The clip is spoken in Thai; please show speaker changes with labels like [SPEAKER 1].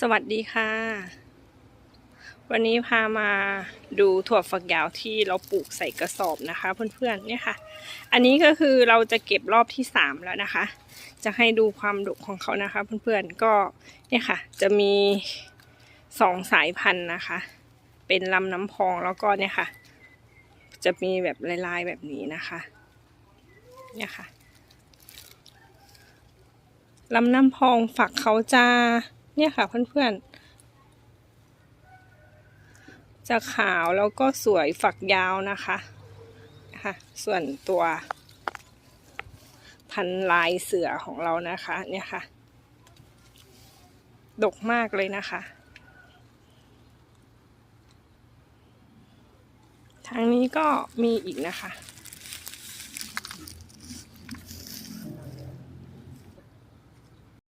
[SPEAKER 1] สวัสดีค่ะ วันนี้พามาดูถั่วฝักยาวที่เราปลูกใส่กระสอบนะคะเพื่อนๆเนี่ยค่ะ อันนี้ก็คือเราจะเก็บรอบที่สามแล้วนะคะ จะให้ดูความดกของเขานะคะ เพื่อนๆก็เนี่ยค่ะ จะมีสองสายพันธุ์นะคะ เป็นลำน้ำพองแล้วก็เนี่ยค่ะ จะมีแบบลายๆแบบนี้นะคะ เนี่ยค่ะลำน้ำพองฝักเขาจะ เนี่ยค่ะเพื่อนๆ จะขาวแล้วก็สวยฝักยาวนะคะนะคะส่วนตัว พันลายเสือของเรานะคะ เนี่ยค่ะ ดกมากเลยนะคะ ทางนี้ก็มีอีกนะคะ